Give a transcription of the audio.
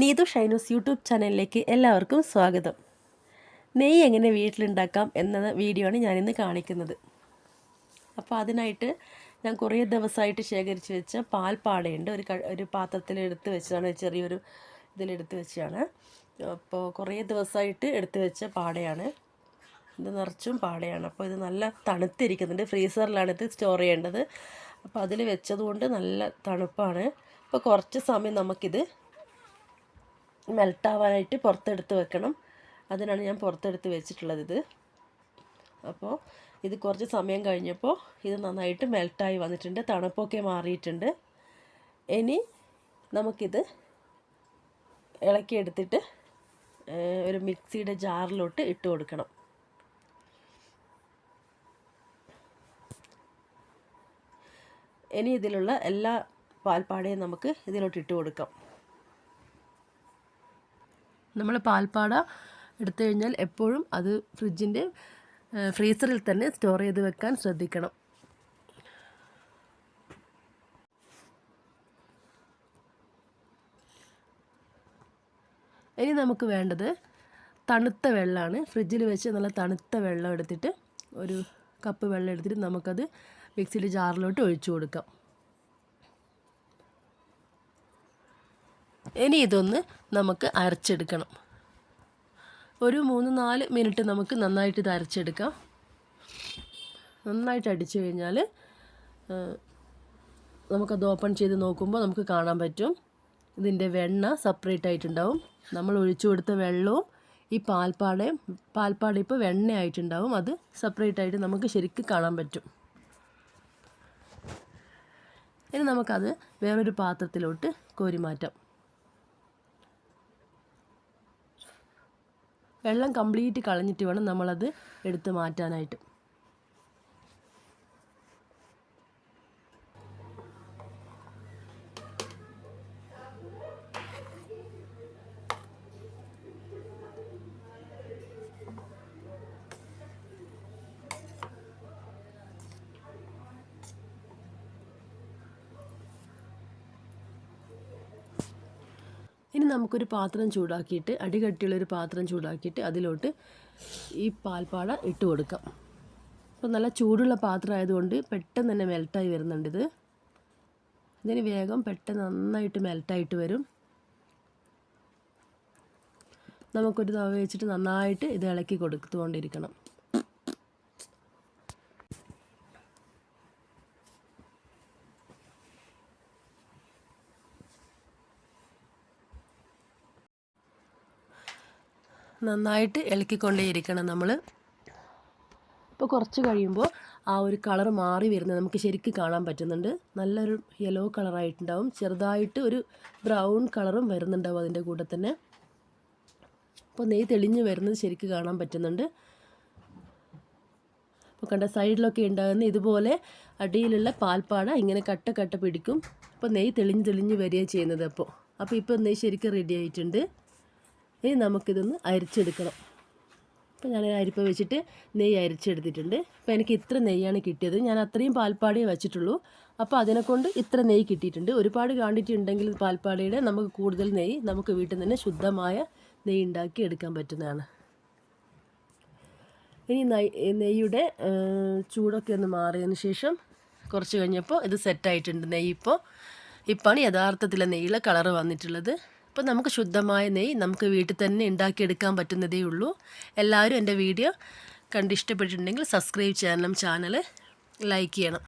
Neethu ഷൈനൂസ് YouTube ചാനലിലേക്ക് എല്ലാവർക്കും സ്വാഗതം. നെയ്യ് എങ്ങനെ വീട്ടിലുണ്ടാക്കാം എന്ന വീഡിയോ ആണ് ഞാനിന്ന് കാണിക്കുന്നത്. അപ്പോൾ അതിനായിട്ട് ഞാൻ കുറേ ദിവസമായിട്ട് ശേഖരിച്ച് വെച്ച പാൽപ്പാടയുണ്ട്. ഒരു ഒരു പാത്രത്തിൽ എടുത്ത് വെച്ചതാണ് ചെറിയൊരു ഇതിലെടുത്ത് വെച്ചതാണ്. അപ്പോൾ കുറേ ദിവസമായിട്ട് എടുത്ത് വെച്ച പാടയാണ്. ഇത് നിറച്ചും പാടയാണ്. അപ്പോൾ ഇത് നല്ല തണുത്തിരിക്കുന്നുണ്ട്. ഫ്രീസറിലാണ് ഇത് സ്റ്റോർ ചെയ്യേണ്ടത്. അപ്പോൾ അതിൽ വെച്ചതുകൊണ്ട് നല്ല തണുപ്പാണ്. അപ്പോൾ കുറച്ച് സമയം നമുക്കിത് മെൽട്ടാവാനായിട്ട് പുറത്തെടുത്ത് വെക്കണം. അതിനാണ് ഞാൻ പുറത്തെടുത്ത് വെച്ചിട്ടുള്ളത് ഇത്. അപ്പോൾ ഇത് കുറച്ച് സമയം കഴിഞ്ഞപ്പോൾ ഇത് നന്നായിട്ട് മെൽട്ടായി വന്നിട്ടുണ്ട്. തണുപ്പൊക്കെ മാറിയിട്ടുണ്ട്. ഇനി നമുക്കിത് ഇളക്കിയെടുത്തിട്ട് ഒരു മിക്സിയുടെ ജാറിലോട്ട് ഇട്ട് കൊടുക്കണം. ഇനി ഇതിലുള്ള എല്ലാ പാൽപ്പാടയും നമുക്ക് ഇതിലോട്ട് ഇട്ട് കൊടുക്കാം. നമ്മൾ പാൽപ്പാട എടുത്തു കഴിഞ്ഞാൽ എപ്പോഴും അത് ഫ്രിഡ്ജിന്റെ ഫ്രീസറിൽ തന്നെ സ്റ്റോർ ചെയ്ത് വെക്കാൻ ശ്രദ്ധിക്കണം. ഇനി നമുക്ക് വേണ്ടത് തണുത്ത വെള്ളമാണ് ഫ്രിഡ്ജിൽ വെച്ച് നല്ല തണുത്ത വെള്ളം എടുത്തിട്ട് ഒരു കപ്പ് വെള്ളം എടുത്തിട്ട് നമുക്കത് മിക്സിയുടെ ജാറിലോട്ട് ഒഴിച്ചു കൊടുക്കാം. ഇനി ഇതൊന്ന് നമുക്ക് അരച്ചെടുക്കണം. ഒരു മൂന്ന് നാല് മിനിറ്റ് നമുക്ക് നന്നായിട്ട് ഇത് അരച്ചെടുക്കാം. നന്നായിട്ട് അടിച്ചു കഴിഞ്ഞാൽ നമുക്കത് ഓപ്പൺ ചെയ്ത് നോക്കുമ്പോൾ നമുക്ക് കാണാൻ പറ്റും. ഇതിന്റെ വെണ്ണ സെപ്പറേറ്റ് ആയിട്ടുണ്ടാവും. നമ്മൾ ഒഴിച്ചു കൊടുത്ത വെള്ളവും ഈ പാൽപ്പാടയും പാൽപ്പാട ഇപ്പോൾ വെണ്ണയായിട്ടുണ്ടാവും. അത് സെപ്പറേറ്റ് ആയിട്ട് നമുക്ക് ശരിക്കും കാണാൻ പറ്റും. ഇനി നമുക്കത് വേറൊരു പാത്രത്തിലോട്ട് കോരി മാറ്റാം വെള്ളം കംപ്ലീറ്റ് കളഞ്ഞിട്ട് വേണം നമ്മളത് എടുത്ത് മാറ്റാനായിട്ട്. ഇനി നമുക്കൊരു പാത്രം ചൂടാക്കിയിട്ട് അടികട്ടിയുള്ളൊരു പാത്രം ചൂടാക്കിയിട്ട് അതിലോട്ട് ഈ പാൽപ്പാട ഇട്ട് കൊടുക്കാം. അപ്പോൾ നല്ല ചൂടുള്ള പാത്രം ആയതുകൊണ്ട് പെട്ടെന്ന് തന്നെ മെൽട്ടായി വരുന്നുണ്ട് ഇത്. ഇതിന് വേഗം പെട്ടെന്ന് നന്നായിട്ട് മെൽട്ടായിട്ട് വരും. നമുക്കൊരു തവ വെച്ചിട്ട് നന്നായിട്ട് ഇത് ഇളക്കി കൊടുത്തുകൊണ്ടിരിക്കണം. നന്നായിട്ട് ഇളക്കിക്കൊണ്ടേയിരിക്കണം നമ്മൾ ഇപ്പോൾ കുറച്ച് കഴിയുമ്പോൾ ആ ഒരു കളർ മാറി വരുന്നത് നമുക്ക് ശരിക്ക് കാണാൻ പറ്റുന്നുണ്ട്. നല്ലൊരു യെല്ലോ കളറായിട്ടുണ്ടാവും ചെറുതായിട്ട് ഒരു ബ്രൗൺ കളറും വരുന്നുണ്ടാവും അതിന്റെ കൂടെ തന്നെ. അപ്പോൾ നെയ്യ് തെളിഞ്ഞ് വരുന്നത് ശരിക്ക് കാണാൻ പറ്റുന്നുണ്ട്. അപ്പോൾ കണ്ട സൈഡിലൊക്കെ ഉണ്ടാകുന്ന ഇതുപോലെ അടിയിലുള്ള പാൽപ്പാട ഇങ്ങനെ കട്ട കട്ട പിടിക്കും. അപ്പോൾ നെയ്യ് തെളിഞ്ഞ് തെളിഞ്ഞ് വരികയാണ് ചെയ്യുന്നത് അപ്പോൾ അപ്പോൾ ഇപ്പോൾ നെയ്യ് ശരിക്കും റെഡി ആയിട്ടുണ്ട്. ഇനി നമുക്കിതൊന്ന് അരിച്ചെടുക്കണം. അപ്പോൾ ഞാൻ അരിപ്പ വെച്ചിട്ട് നെയ്യ് അരിച്ചെടുത്തിട്ടുണ്ട്. അപ്പോൾ എനിക്ക് ഇത്ര നെയ്യാണ് കിട്ടിയത്. ഞാൻ അത്രയും പാൽപ്പാടേ വെച്ചിട്ടുള്ളൂ. അപ്പോൾ അതിനെക്കൊണ്ട് ഇത്ര നെയ്യ് കിട്ടിയിട്ടുണ്ട്. ഒരുപാട് ക്വാണ്ടിറ്റി ഉണ്ടെങ്കിൽ പാൽപ്പാടയുടെ നമുക്ക് കൂടുതൽ നെയ്യ് നമുക്ക് വീട്ടിൽ തന്നെ ശുദ്ധമായ നെയ്യ് ഉണ്ടാക്കി എടുക്കാൻ പറ്റുന്നതാണ്. ഇനി നെയ്യുടെ ചൂടൊക്കെ ഒന്ന് മാറിയതിന് ശേഷം കുറച്ച് കഴിഞ്ഞപ്പോൾ ഇത് സെറ്റായിട്ടുണ്ട് നെയ്യ് ഇപ്പോൾ. ഇപ്പോഴാണ് യഥാർത്ഥത്തിലെ നെയ്യിലെ കളറ് വന്നിട്ടുള്ളത്. അപ്പോൾ നമുക്ക് ശുദ്ധമായ നെയ്യ് നമുക്ക് വീട്ടിൽ തന്നെ ഉണ്ടാക്കിയെടുക്കാൻ പറ്റുന്നതേ ഉള്ളൂ. എല്ലാവരും എന്റെ വീഡിയോ കണ്ടിഷ്ടപ്പെട്ടിട്ടുണ്ടെങ്കിൽ സബ്സ്ക്രൈബ് ചെയ്യണം ചാനൽ ലൈക്ക് ചെയ്യണം.